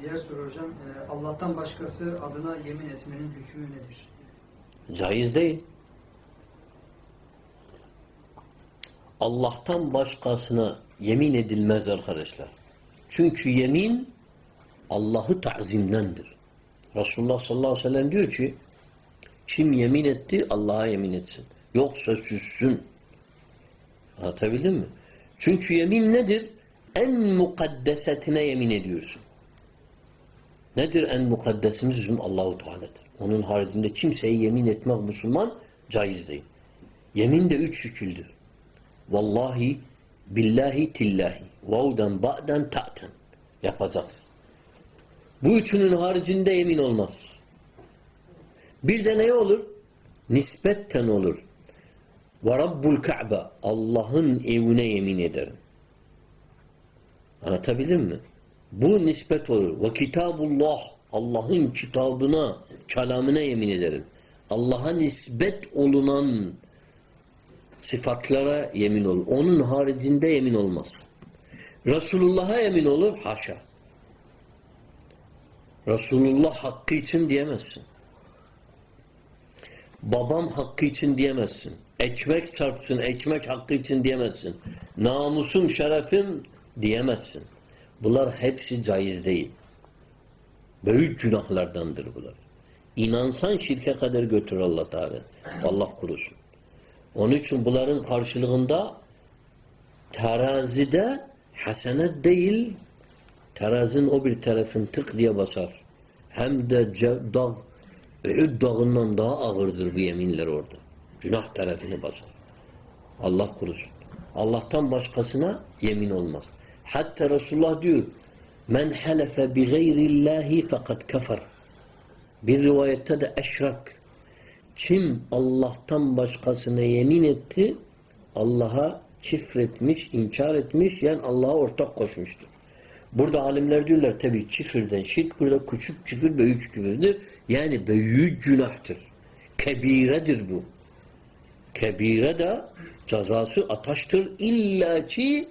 diğer soru hocam. E, Allah'tan başkası adına yemin etmenin hükmü nedir? Caiz değil. Allah'tan başkasına yemin edilmez arkadaşlar. Çünkü yemin Allah'ı tazimdendir. Resulullah sallallahu aleyhi ve sellem diyor ki kim yemin etti Allah'a yemin etsin. Yoksa süssün. Anlatabildim mi? Çünkü yemin nedir? En mukaddesetine yemin ediyorsun. Nedir en mukaddesimiz? Bizim Allahu Teala'dır. Onun haricinde kimseye yemin etmek Müslüman caiz değil. Yemin de üç şekildir. Vallahi, billahi, tillahi. Vavden, ba'den, ta'ten. Yapacaksın. Bu üçünün haricinde yemin olmaz. Bir de ne olur? Nispetten olur. Ve Rabbul Ka'be. Allah'ın evine yemin ederim. Anlatabildim mi? Bu nispet olur. Ve kitabullah. Allah'ın kitabına, kelamına yemin ederim. Allah'a nispet olunan sıfatlara yemin olur. Onun haricinde yemin olmaz. Resulullah'a yemin olur. Haşa. Resulullah hakkı için diyemezsin. Babam hakkı için diyemezsin. Ekmek çarpsın, ekmek hakkı için diyemezsin. Namusum, şerefim diyemezsin. Bunlar hepsi caiz değil. Büyük günahlardandır bunlar. İnansan şirke kadar götür Allah Teala. Allah kurusun. Onun için bunların karşılığında terazide hasenet değil terazinin o bir tarafın tık diye basar. Hem de dağ Uhud dağından daha ağırdır bu yeminler orada. Günah tarafını basar. Allah kurusun. Allah'tan başkasına yemin olmaz. Hatta Resulullah diyor Men helefe bi gayrillahi fakat kefer. Bir rivayette de eşrak. Kim Allah'tan başkasına yemin etti Allah'a çifretmiş, inkar etmiş yani Allah'a ortak koşmuştur. Burada alimler diyorlar tabi çifirden şirk burada küçük küfür büyük küfürdür. Yani büyük günahtır. Kebiredir bu. Kebire de cezası ataştır. İlla ki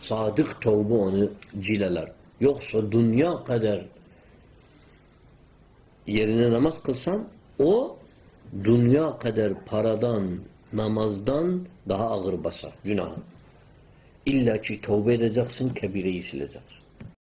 sadık tövbe onu cileler. Yoksa dünya kadar yerine namaz kılsan o dünya kadar paradan, namazdan daha ağır basar günahı. İlla ki tövbe edeceksin, kebireyi sileceksin.